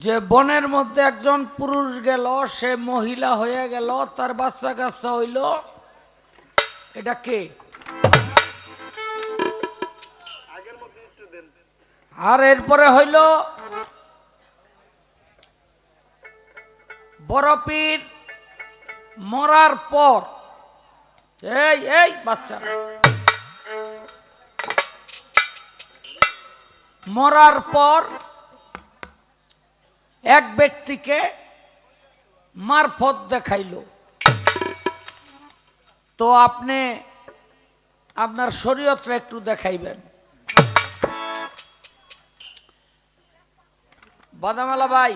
যে বনের মধ্যে একজন পুরুষ গেল, সে মহিলা হয়ে গেল, তার বাচ্চা কাচ্চা হইল। এটা কে? আর এরপরে হইল, বরফির মরার পর। এই এই বাচ্চা। মরার পর এক ব্যক্তিকে মারফত দেখাইল। তো আপনি আপনার শরীয়তটা একটু দেখাইবেন। বাদামালা ভাই,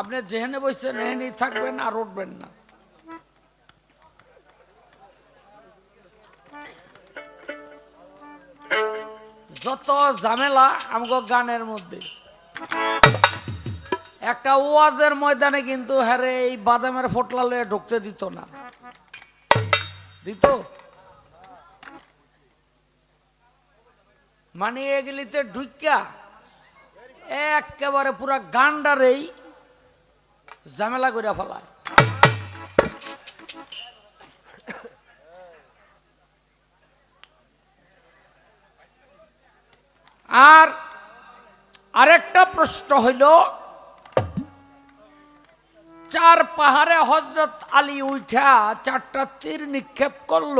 আপনি যেখানে বসছেন এখানেই থাকবেন আর উঠবেন না। যত ঝামেলা আমগো গানের মধ্যে। একটা ওয়াজের ময়দানে কিন্তু হ্যারে এই বাদামের ফোটলা লয়ে ঢুকতে দিত না। দিত? মানে এগুলিতে ঢুকিয়া একেবারে পুরা গান্ডারেই ঝামেলা করে ফেলায়। আর আরেকটা প্রশ্ন হইল চার পাহাড়ে হজরত আলী উঠা চারটা তীর নিক্ষেপ করল।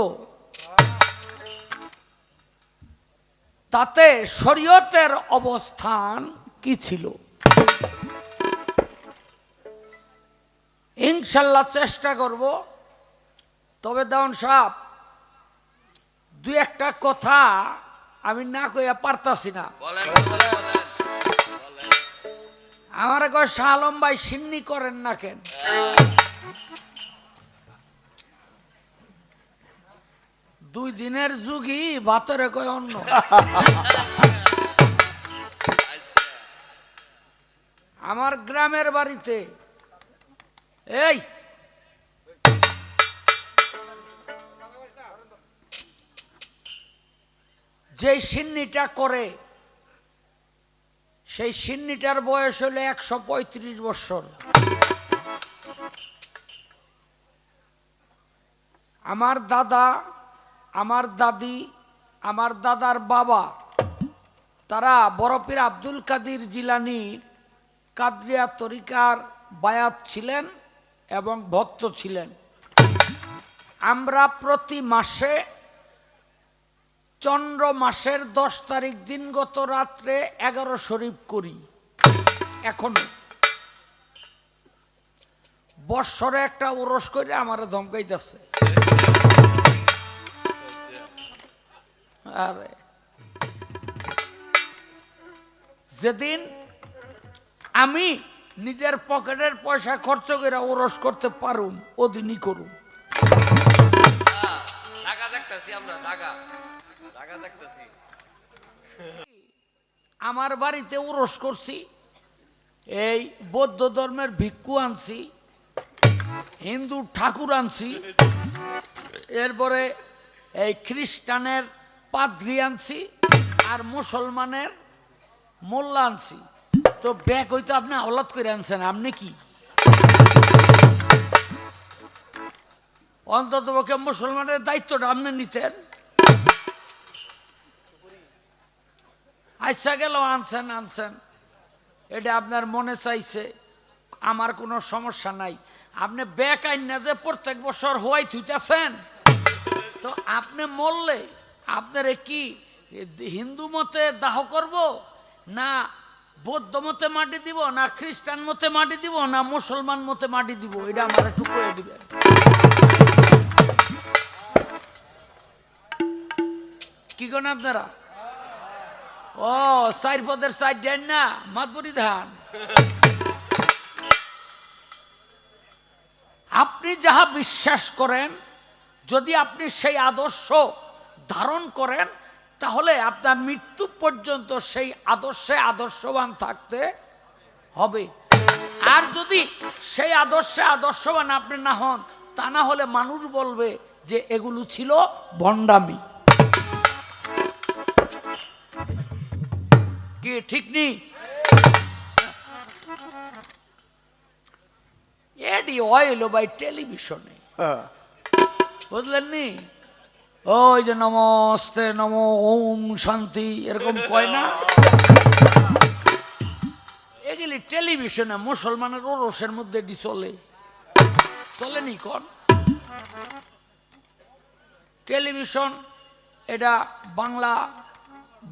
তাতে শরীয়তের অবস্থান কি ছিল? ইনশাল্লাহ চেষ্টা করব। তবে দেওয়ান সাহ দু একটা কথা আমি না কইয়া পারতাছি না। আমার কয় শাহ আলম ভাই, সিন্নি করেন না কেন? দুই দিনের যুগই ভাতরে কয় অন্য। আমার গ্রামের বাড়িতে, এই যে সিন্নিটা করে সেই সিন্নিটার বয়স হলো একশো পঁয়ত্রিশ বৎসর আমার দাদা, আমার দাদি, আমার দাদার বাবা, তারা বরফির আব্দুল কাদির জিলানির কাদরিয়া তরিকার বায়াত ছিলেন এবং ভক্ত ছিলেন। আমরা প্রতি মাসে চন্দ্র মাসের দশ তারিখ দিন গত রাত্রে এগারো শরীফ করি। এখনও। বৎসরে একটা ওরস করে আমার ধমকাইতেছে। আরে। যেদিন আমি নিজের পকেটের পয়সা খরচ করে ওরস করতে পারুম, ওদিনই করুম। আমরা আমার বাড়িতে উরস করছি, এই বৌদ্ধ ধর্মের ভিক্ষু আনছি, হিন্দু ঠাকুর আনছি, এরপরে এই খ্রিস্টানের পাদ্রি আনছি আর মুসলমানের মোল্লা আনছি। তো ব্যাগ হইতো আপনি আওলাদ করে আনছেন, আপনি কি? অন্তত মুসলমানের দায়িত্বটা আপনি নিতেন। আচ্ছা গেল, আনছেন আনছেন। এটা আপনার মনে চাইছে, আমার কোনো সমস্যা নাই। আপনি ব্যাক আইন না যে প্রত্যেক বছর হওয়াই থুইতেছেন তো আপনি মরলে আপনারে কি হিন্দু মতে দাহ করব, না বৌদ্ধ মতে মাটি দিব, না খ্রিস্টান মতে মাটি দিব, না মুসলমান মতে মাটি দিব? এটা আমার একটু করে দিবেন। কি করেন আপনারা? ও চার পদের চার দেন না, মাতবরি ধান। আপনি যাহা বিশ্বাস করেন, যদি আপনি সেই আদর্শ ধারণ করেন, তাহলে আপনার মৃত্যু পর্যন্ত সেই আদর্শে আদর্শবান থাকতে হবে। আর যদি সেই আদর্শে আদর্শবান আপনি না হন, তা না হলে মানুষ বলবে যে এগুলো ছিল ভণ্ডামি। কি ঠিক নেই এটি হইল বাই টেলিভিশনে। বুঝলেন নি? ওই যে নমস্তে নম ওম শান্তি এরকম কয় না? এগুলি টেলিভিশনে মুসলমানের ওরসের মধ্যে এটি চলে। চলেনি কন? টেলিভিশন এটা বাংলা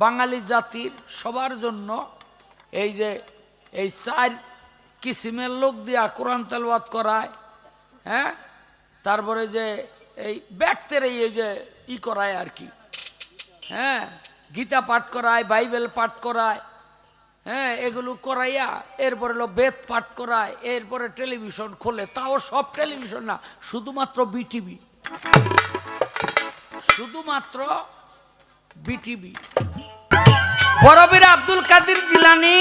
বাঙালি জাতির সবার জন্য এই যে, এই চার কিসিমের লোক দিয়া কোরআন তেলওয়াত করায় হ্যাঁ? তারপরে যে এই ব্যক্তের এই যে ই করায় আর কি হ্যাঁ? গীতা পাঠ করায়, বাইবেল পাঠ করায় হ্যাঁ? এগুলো করাইয়া এরপরে হলো বেদ পাঠ করায়, এরপরে টেলিভিশন খোলে। তাও সব টেলিভিশন না, শুধুমাত্র বিটিভি। শুধুমাত্র বিটিভি। বরবীর আব্দুল কাদির জিলানি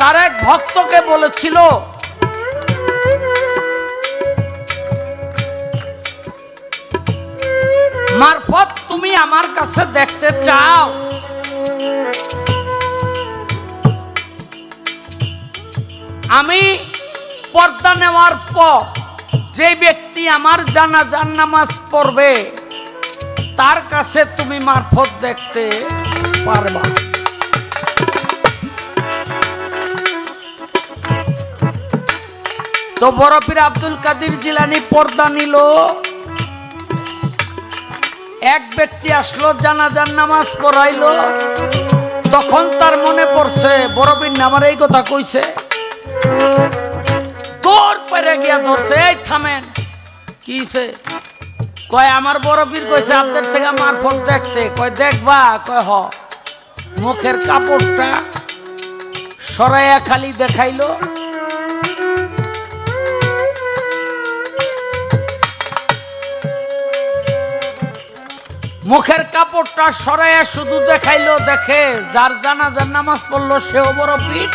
তার এক ভক্তকে বলেছিল, মারফত তুমি আমার কাছে দেখতে চাও। আমি পর্দা নেওয়ার পর যে ব্যক্তি আমার জানাজার নামাজ পড়বে তার কাছে তুমি মারফত দেখতে পারবা। তো বরফির আব্দুল কাদির জিলানি পর্দা নিল। এক ব্যক্তি আসলো, জানাজার নামাজ পড়াইলো। তখন তার মনে পড়ছে বরফির নামার এই কথা কইছে। তোর পেরে গিয়া ধরছে, এই থামেন। কিছে কয়, আমার বড় বরফির কইছে, আপনার থেকে আমার মারফত দেখতে কয়, দেখবা? কয়, হ। মুখের কাপড়টা সরাইয়া খালি দেখাইলো। মুখের কাপড়টা সরাইয়া শুধু দেখাইলো, দেখে যার জানাজার নামাজ পড়ল সেও বড় পিঠ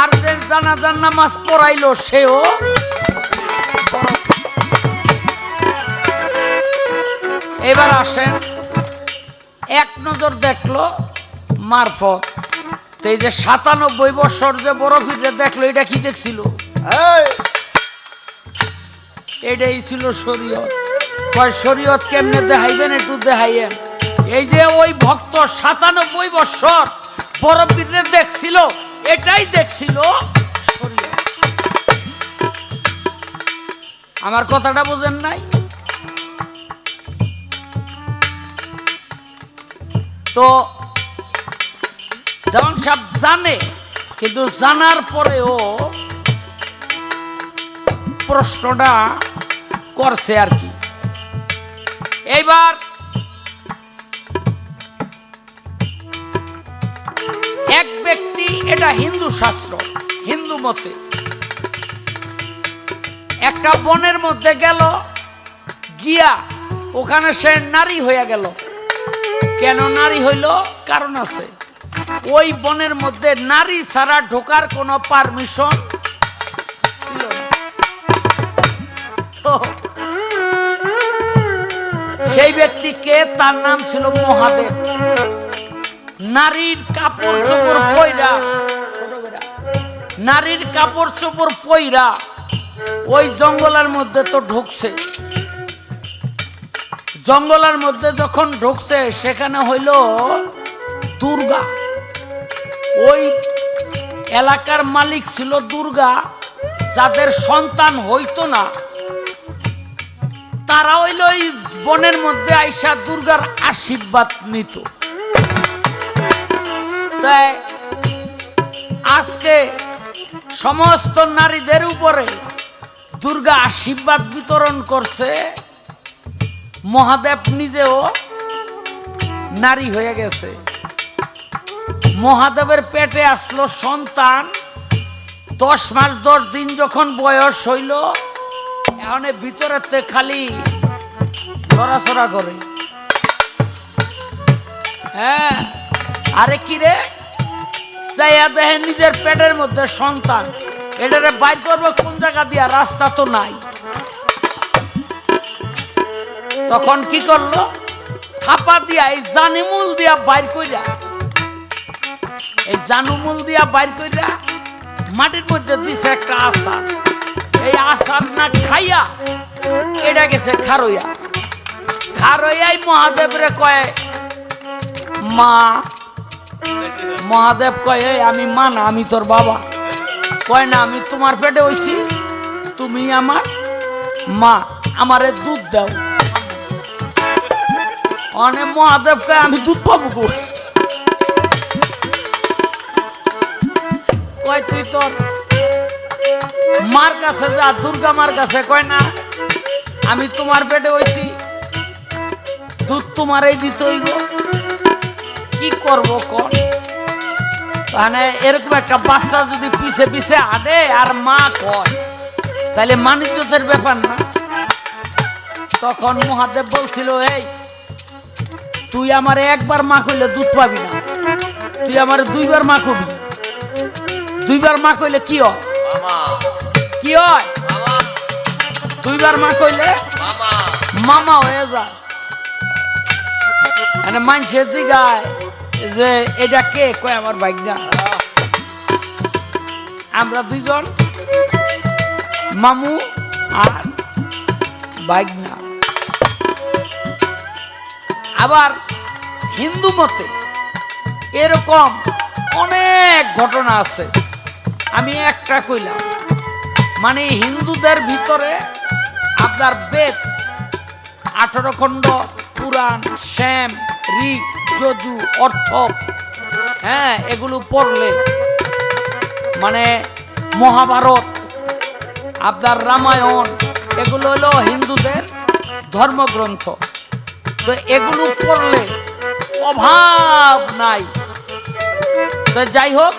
আর যে জানাজার নামাজ পড়াইলো সেও এবার আসেন। এক নজর দেখল মারফত। তো এই যে সাতানব্বই বছর যে বড় পিঠে দেখল এটা কি দেখছিল? এটাই ছিল শরীয়ত। কয় শরীয়ত কেমনে দেখাইবেন একটু দেখাইয়েন। এই যে ওই ভক্ত সাতানব্বই বছর বিদ্রে দেখছিল এটাই দেখছিল শরীয়ত। আমার কথাটা বোঝেন নাই? তো দেওয়ান সাহেব জানে, কিন্তু জানার পরেও প্রশ্নটা করছে আর কি। এইবার এক ব্যক্তি, এটা হিন্দু শাস্ত্র, হিন্দু মতে, একটা বনের মধ্যে গেল, গিয়া ওখানে সে নারী হইয়া গেল। কেন নারী হইল? কারণ আছে। ওই বনের মধ্যে নারী ছাড়া ঢোকার কোনো পারমিশন তো সেই ব্যক্তিকে তার নাম ছিল মহাদেব। নারীর কাপড় চোপড় পইরা, নারীর কাপড় চোপড় পইরা ওই জঙ্গলের মধ্যে তো ঢুকছে। জঙ্গলের মধ্যে যখন ঢুকছে, সেখানে হইল দুর্গা। ওই এলাকার মালিক ছিল দুর্গা, যাদের সন্তান হইতো না। তারা হইল ওই বনের মধ্যে আইসা দুর্গার আশীর্বাদ নিত। তাই আজকে সমস্ত নারীদের উপরে দুর্গা আশীর্বাদ বিতরণ করছে। মহাদেব নিজেও নারী হয়ে গেছে। মহাদেবের পেটে আসলো সন্তান। দশ মাস, দশ দিন যখন বয়স হইল, এখন ভিতরেতে খালি লড়াচড়া করে। হ্যাঁ আরে কি রে? চাইয়া দেখে নিজের পেটের মধ্যে সন্তান। এটারে বাইর করবে কোন জায়গা দিয়া? রাস্তা তো নাই। তখন কি করল? থাপা দিয়া এই জানিমুল দিয়া বাইর কইরা এই জানুমুল দিয়া বাইর কইরা মাটির মধ্যে দিছে একটা আশা এই আসার না খাইয়া এটা গেছে খারইয়া। খারইয়াই মহাদেবরে কয় মা মহাদেব কয় "এই, আমি মা না আমি তোর বাবা। কয় না আমি তোমার পেটে হইছি তুমি আমার মা আমারে দুধ দাও। অনেক মহাদেব কয় আমি দুধ পাবো গো। কয় তুই তোর মার কাছে যা, দুর্গা মার কাছে কয় না, আমি তোমার পেটে হইছি, দুধ তোমারই দিতে হইব। কি করব কর মানে এরকম একটা বাচ্চা যদি পিছে পিছে আদে আর মা কয়, তাহলে মানিজ্যতের ব্যাপার না। তখন মহাদেব বলছিল, এই তুই আমারে একবার মা কইলে দুধ পাবি না। তুই আমারে দুইবার মা কবি। দুইবার মা কইলে কি হয়? কি হয়? দুইবার মা কইলে মামা। মামা হয়ে যায়। মানে মানুষের জিগায় যে এটা কে? কয় আমার বাইক না আমরা দুইজন মামু আর বাইক না আবার হিন্দু মতে এরকম অনেক ঘটনা আছে। আমি একটা কইলাম মানে হিন্দুদের ভিতরে আপনার বেদ, আঠারো খণ্ড, পুরাণ, শ্যাম ঋক যজু, অর্থ হ্যাঁ এগুলো পড়লে মানে মহাভারত, আপনার রামায়ণ, এগুলো হলো হিন্দুদের ধর্মগ্রন্থ। তো এগুলো পড়লে অভাব নাই। তো যাই হোক,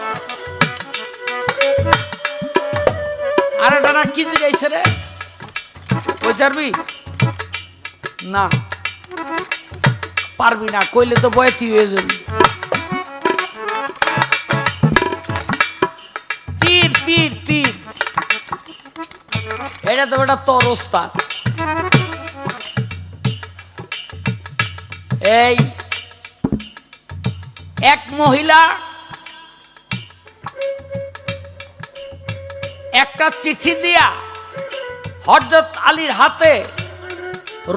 আর এটা না কি জিগাইছে রে? ওই যাবি? না, পারবি না, কইলে তো বয়তি হয়ে যাবি। তীর তীর তীর। এটা তো বেটা তোর এই, এক মহিলা, একটা চিঠি দিয়া হজরত আলীর হাতে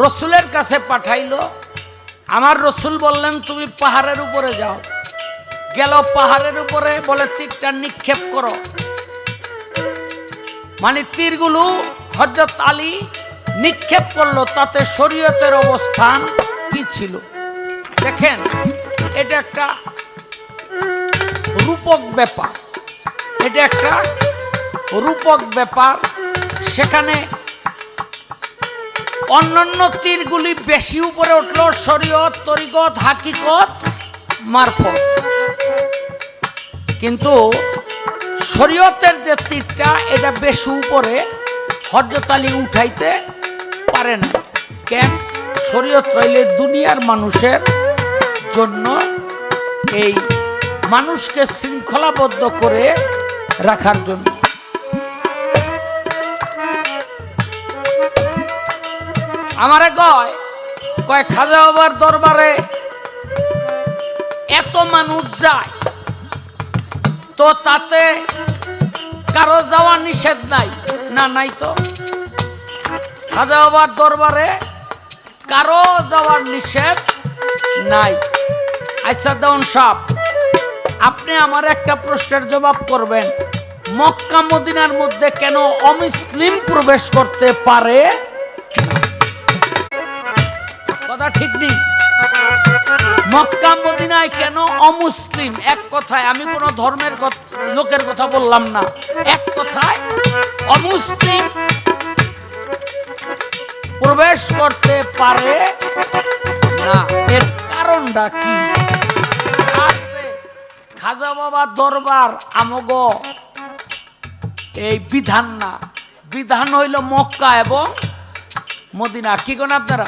রসুলের কাছে পাঠাইলো। আমার রসুল বললেন, তুমি পাহাড়ের উপরে যাও। গেল পাহাড়ের উপরে, বলে, তীরটা নিক্ষেপ করো। মানে তীরগুলো হজরত আলী নিক্ষেপ করল। তাতে শরীয়তের অবস্থান কি ছিল? দেখেন, এটা একটা রূপক ব্যাপার। এটা একটা রূপক ব্যাপার। সেখানে অন্যান্য তীরগুলি বেশি উপরে উঠল, শরীয়ত, তরিকত, হাকিকত, মারফত। কিন্তু শরীয়তের যে তীরটা, এটা বেশি উপরে হজরত আলী উঠাইতে পারে না কেন? শরীয়ত রইলে দুনিয়ার মানুষের জন্য এই মানুষকে শৃঙ্খলাবদ্ধ করে রাখার জন্য। আমারে কয় কয়, খাজা বাবার দরবারে এত মানুষ যায়, তো তাতে কারও যাওয়া নিষেধ নাই, না নাই তো? খাজা বাবার দরবারে কারও যাওয়ার নিষেধ নাই। আচ্ছা দেওয়ান সাপ, আপনি আমার একটা প্রশ্নের জবাব করবেন। মক্কা মদিনার মধ্যে কেন অমুসলিম প্রবেশ করতে পারে? কথা ঠিক নেই। মক্কা মদিনায় কেন অমুসলিম? এক কথায়, আমি কোনো ধর্মের লোকের কথা বললাম না। এক কথায়, অমুসলিম প্রবেশ করতে পারে না। এর কারণটা কি? খাজা বাবার দরবার, আমগ এই বিধান না। বিধান হইল মক্কা এবং মদিনা। কি কোন আপনারা?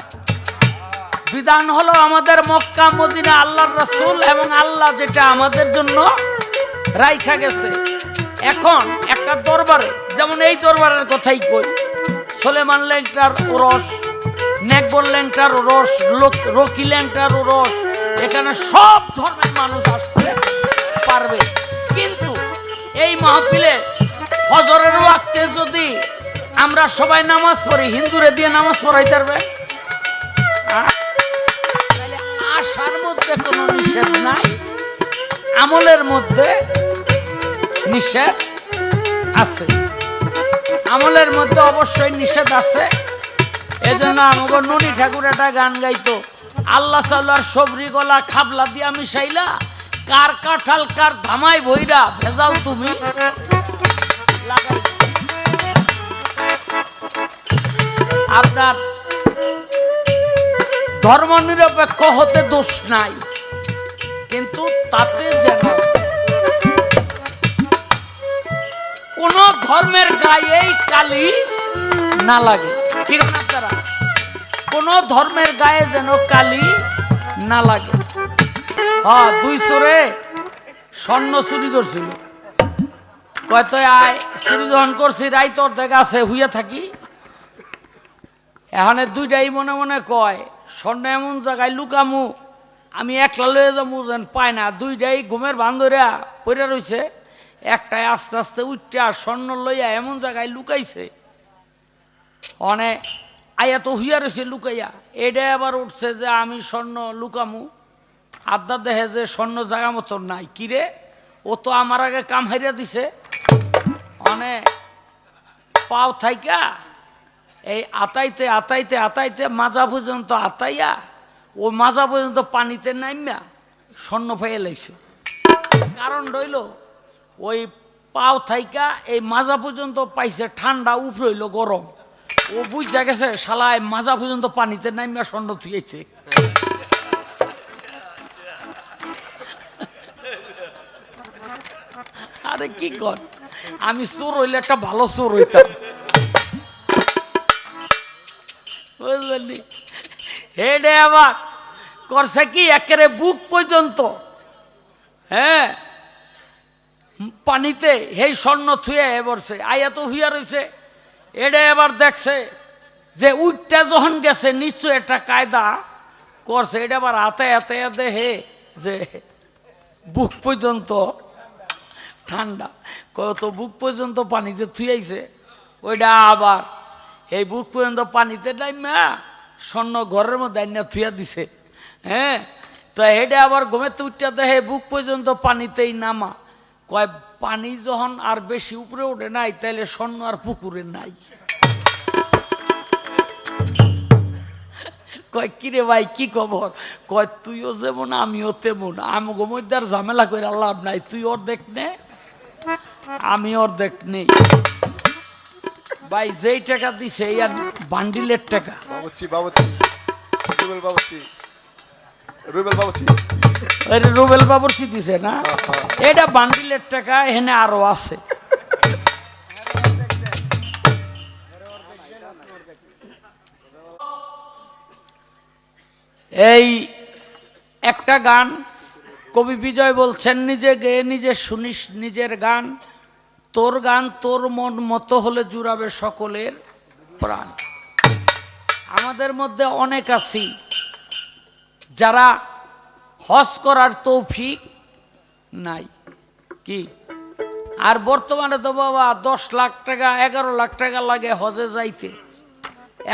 বিধান হলো আমাদের মক্কা, মদিনা, আল্লাহর রসুল এবং আল্লাহ যেটা আমাদের জন্য রাইখা গেছে। এখন একটা দরবারে, যেমন এই দরবারের কথাই কই, সোলেমান ল্যাংটার রস নেকবর ল্যাংটার রস রকি ল্যাংটার রস এখানে সব ধর্মের মানুষ আসতে পারবে। কিন্তু এই মাহফিলে ফজরের ওয়াক্তে যদি আমরা সবাই নামাজ পড়ি, হিন্দুরে দিয়ে নামাজ পড়াই পারবে? আশার মধ্যে কোনো নিষেধ নাই, আমলের মধ্যে নিষেধ আছে। আমলের মধ্যে অবশ্যই নিষেধ আছে। এজন্য আমাকে ননি ঠাকুর একটা গান গাইতো, আল্লাহ সাল্লার সবরি গলা খাবলা দিয়া মিশাইলা কার কাঠাল, কার ধামাই ভইরা ভেজাল তুমি? আপনার ধর্ম নিরপেক্ষ হতে দোষ নাই, কিন্তু তাতে যেন কোন ধর্মের গায়েই কালি না লাগে। ঠিক কোন ধর্মের গায়ে যেন কালি না লাগে। হ্যাঁ দুই চোরে স্বর্ণ চুরি করছিল। কয়তো আয়, চুরি যখন করছি, রাইত অর্ধেক আছে, হুইয়া থাকি? এখানে দুইটাই মনে মনে কয়, স্বর্ণ এমন জায়গায় লুকামু, আমি একলা লয়ে যাব যেন পায় না। দুইটাই ঘুমের বান্ধরা পড়ে রয়েছে একটাই আস্তে আস্তে উঠটা স্বর্ণ লইয়া এমন জায়গায় লুকাইছে। অনেক আয়া তো হুইয়া রয়েছে লুকাইয়া। এটা আবার উঠছে যে আমি স্বর্ণ লুকামু। আড্ডা দেখে যে স্বর্ণ জায়গা মতন নাই। কিরে ও তো আমার আগে কাম হারিয়া দিছে। অনেক পাও থাইকা? এই আতাইতে আতাইতে আতাইতে মাজা পর্যন্ত আতাইয়া, ও মাজা পর্যন্ত পানিতে নাইমা স্বর্ণ পেয়ে লাইছে। কারণ রইল, ওই পাও থাইকা, এই মাজা পর্যন্ত পাইছে, ঠান্ডা উফ রইল, গরম। ও বুঝতে গেছে, শালায় মাজা পর্যন্ত পানিতে নাইমা স্বর্ণ থুয়েছে আরে কি কর আমি চোর হইলে একটা ভালো চোর হইতাম। বুঝলি? হেডে আবার করছে কি? একেবারে বুক পর্যন্ত। হ্যাঁ? পানিতে হেই স্বর্ণ থুয়ে বসছে আয়া তো হুইয়া রয়েছে এডে এবার দেখছে যে উঠটা যখন গেছে নিশ্চয় একটা কায়দা করছে। এটা আবার হাতে হাতে দেহে যে বুক পর্যন্ত ঠান্ডা। কত বুক পর্যন্ত পানিতে থুয়াইছে ওইটা আবার, এই বুক পর্যন্ত পানিতে ডাইমা স্বর্ণ ঘরের মধ্যে আইনা থুয়া দিছে। হ্যাঁ? তো হেডে আবার ঘুমেতে উঠতে দেখে বুক পর্যন্ত পানিতেই নামা। কয়, পানি যখন আর বেশি উপরে ওঠে নাই, তাইলে স্বর্ণ আর পুকুরে নাই। কয়, কিরে ভাই, কি খবর? কয়, তুইও যেমন, আমিও তেমন। আমি মধ্যে ঝামেলা করে লাভ নাই। তুই ওর দেখ নে। আমি ওর দেখ নেই। ভাই যেই টাকা দিছে এই আর বান্ডিলের টাকা। বাবুচি বাবুচি। রুবেল বাবুচি। রুবেল বাবুচি। ওই রুবেল বাবুর্চি দিছে না? এটা বান্ডিলের টাকা এখানে আরও আছে। এই একটা গান কবি বিজয় বলছেন নিজে গেয়ে নিজে শুনিস নিজের গান। তোর গান তোর মন মতো হলে জুড়াবে সকলের প্রাণ। আমাদের মধ্যে অনেক আছি যারা হজ করার তৌফিক নাই। কি? আর বর্তমানে তো বাবা দশ লাখ টাকা, এগারো লাখ টাকা লাগে হজে যাইতে।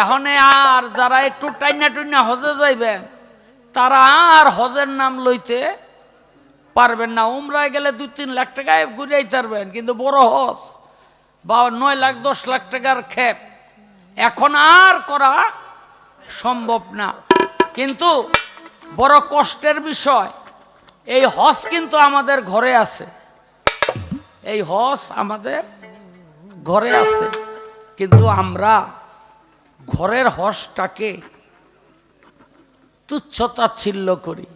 এখন আর যারা একটু টাইনা টুইনা হজে যাইবেন, তারা আর হজের নাম লইতে পারবেন না, উমরায় গেলে দুই তিন লাখ টাকায় ঘুরাই পারবেন কিন্তু বড় হস। বা নয় লাখ, দশ লাখ টাকার খেপ। এখন আর করা সম্ভব না। কিন্তু বড় কষ্টের বিষয়, এই হস কিন্তু আমাদের ঘরে আছে। এই হস আমাদের ঘরে আছে। কিন্তু আমরা ঘরের হসটাকে তুচ্ছতাচ্ছিল্য করি।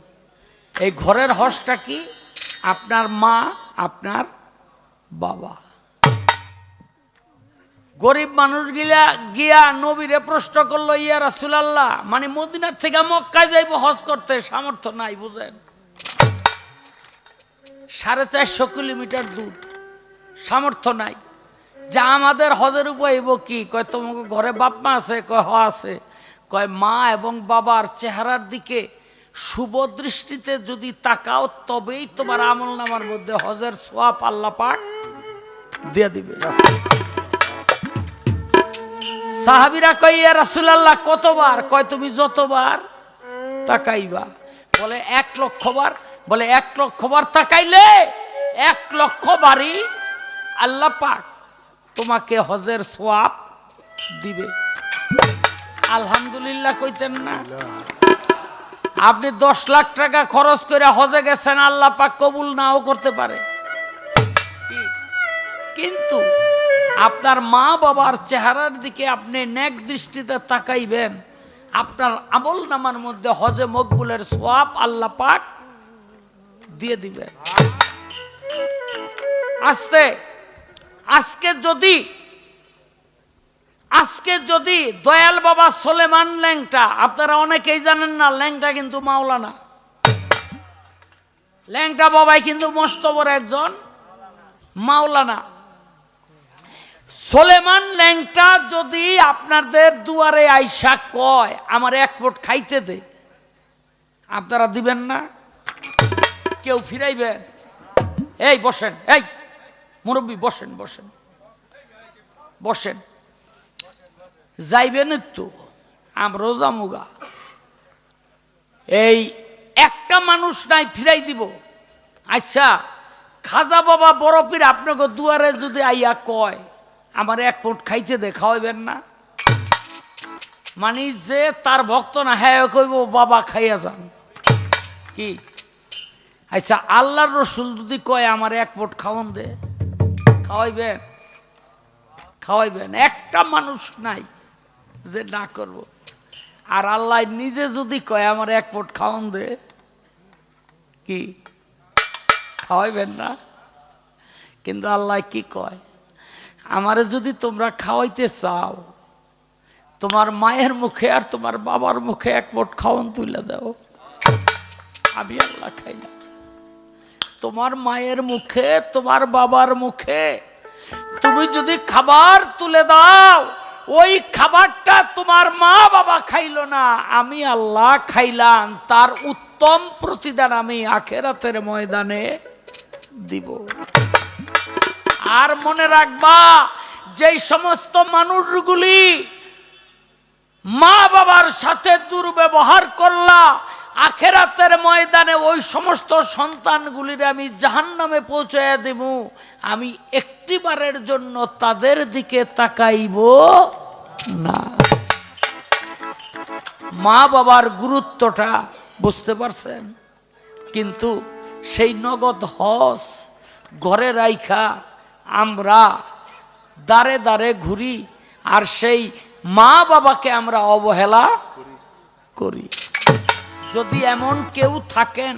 এই ঘরের হজটা কি? আপনার মা, আপনার বাবা। গরিব মানুষ গিলা গিয়া নবীরে প্রশ্ন করল, ইয়া রাসুলাল্লাহ মানে মদিনার থেকে মক্কায় যাইব, হজ করতে সামর্থ্য নাই, বুঝেন? সাড়ে চারশো কিলোমিটার দূর, সামর্থ্য নাই। যা আমাদের হজের উপায় হইব কি? কয়, তোমাকে ঘরে বাপ মা আছে, কয়, হ আছে। কয়, মা এবং বাবার চেহারার দিকে শুভ দৃষ্টিতে যদি তাকাও, তবেই তোমার আমল নামার মধ্যে হজের সোয়াব আল্লাহ পাক দিয়ে দিবে। সাহাবিরা কই ইয়া রাসূলুল্লাহ, কতবার? কয়, তুমি যতবার তাকাইবা। বলে, এক লক্ষ বার বলে, এক লক্ষ বার তাকাইলে এক লক্ষ বারই আল্লাহ পাক তোমাকে হজের সোয়াব দিবে। আলহামদুলিল্লাহ কইতেন না। আপনি দশ লাখ টাকা খরচ করে হজে গেছেন আল্লাহ পাক কবুল নাও করতে পারে? কিন্তু আপনার মা বাবার চেহারার দিকে আপনি ন্যাক দৃষ্টিতে তাকাইবেন আপনার আমল নামার মধ্যে হজে মকবুলের সোয়াব আল্লাহ পাক দিয়ে দিবেন আস্তে আজকে যদি আজকে যদি দয়াল বাবা সোলেমান ল্যাংটা, আপনারা অনেকেই জানেন না, ল্যাংটা কিন্তু মাওলানা। ল্যাংটা বাবাই কিন্তু মস্ত বড় একজন মাওলানা। সোলেমান ল্যাংটা যদি আপনাদের দুয়ারে আইসা কয়, আমার এক পোট খাইতে দে। আপনারা দিবেন না? কেউ ফিরাইবেন? এই, বসেন, এই, মুরব্বী, বসেন বসেন। বসেন। যাইবেন তো আমরাও জামুগা এই একটা মানুষ নাই, ফিরাই দিব। আচ্ছা খাজা বাবা বরফির আপনাকে দুয়ারে যদি আইয়া কয়, আমার এক পোট খাইতে দে, খাওয়াইবেন না? মানে যে তার ভক্ত না হ্যাঁ কইব, বাবা খাইয়া যান। কি? আচ্ছা আল্লাহর রসুল যদি কয়, আমার এক পোট খাওয়ান দে। খাওয়াইবেন? খাওয়াইবেন। একটা মানুষ নাই। যে না করব। আর আল্লাহ নিজে যদি কয়, আমার এক পোট খাওয়ান দে। কি? খাওয়াইবেন না? কিন্তু আল্লাহ কি কয়? আমারে যদি তোমরা খাওয়াইতে চাও, তোমার মায়ের মুখে আর তোমার বাবার মুখে এক পোট খাওয়ান তুলে দাও। আমি আল্লাহ খাই না। তোমার মায়ের মুখে, তোমার বাবার মুখে তুমি যদি খাবার তুলে দাও ওই খাবারটা তোমার মা বাবা খাইলো না, আমি আল্লাহ খাইলাম, তার উত্তম প্রতিদান আমি আখেরাতের ময়দানে দিব। আর মনে রাখবা যে সমস্ত মানুষগুলি মা বাবার সাথে দুর্ব্যবহার করলা আখেরাতের ময়দানে ওই সমস্ত সন্তানগুলির আমি জাহান নামে পৌঁছাইয়া দেব আমি একটিবারের জন্য তাদের দিকে তাকাইব না। মা বাবার গুরুত্বটা বুঝতে পারছেন? কিন্তু সেই নগদ হস ঘরে রাইখা আমরা দাঁড়ে দাঁড়ে ঘুরি আর সেই মা বাবাকে আমরা অবহেলা করি। যদি এমন কেউ থাকেন,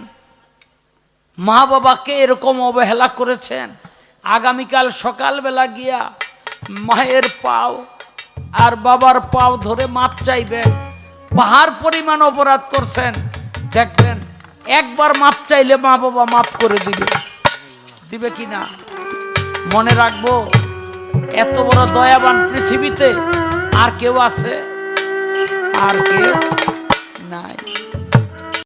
মা বাবাকে এরকম অবহেলা করেছেন, আগামীকাল সকালবেলা গিয়া মায়ের পাও আর বাবার পাও ধরে মাপ চাইবেন, পাহাড় পরিমাণ অপরাধ করছেন, দেখবেন একবার মাপ চাইলে মা বাবা মাপ করে দিবে। দিবে কি না? মনে রাখব, এত বড় দয়াবান পৃথিবীতে আর কেউ আছে, আর কেউ নাই।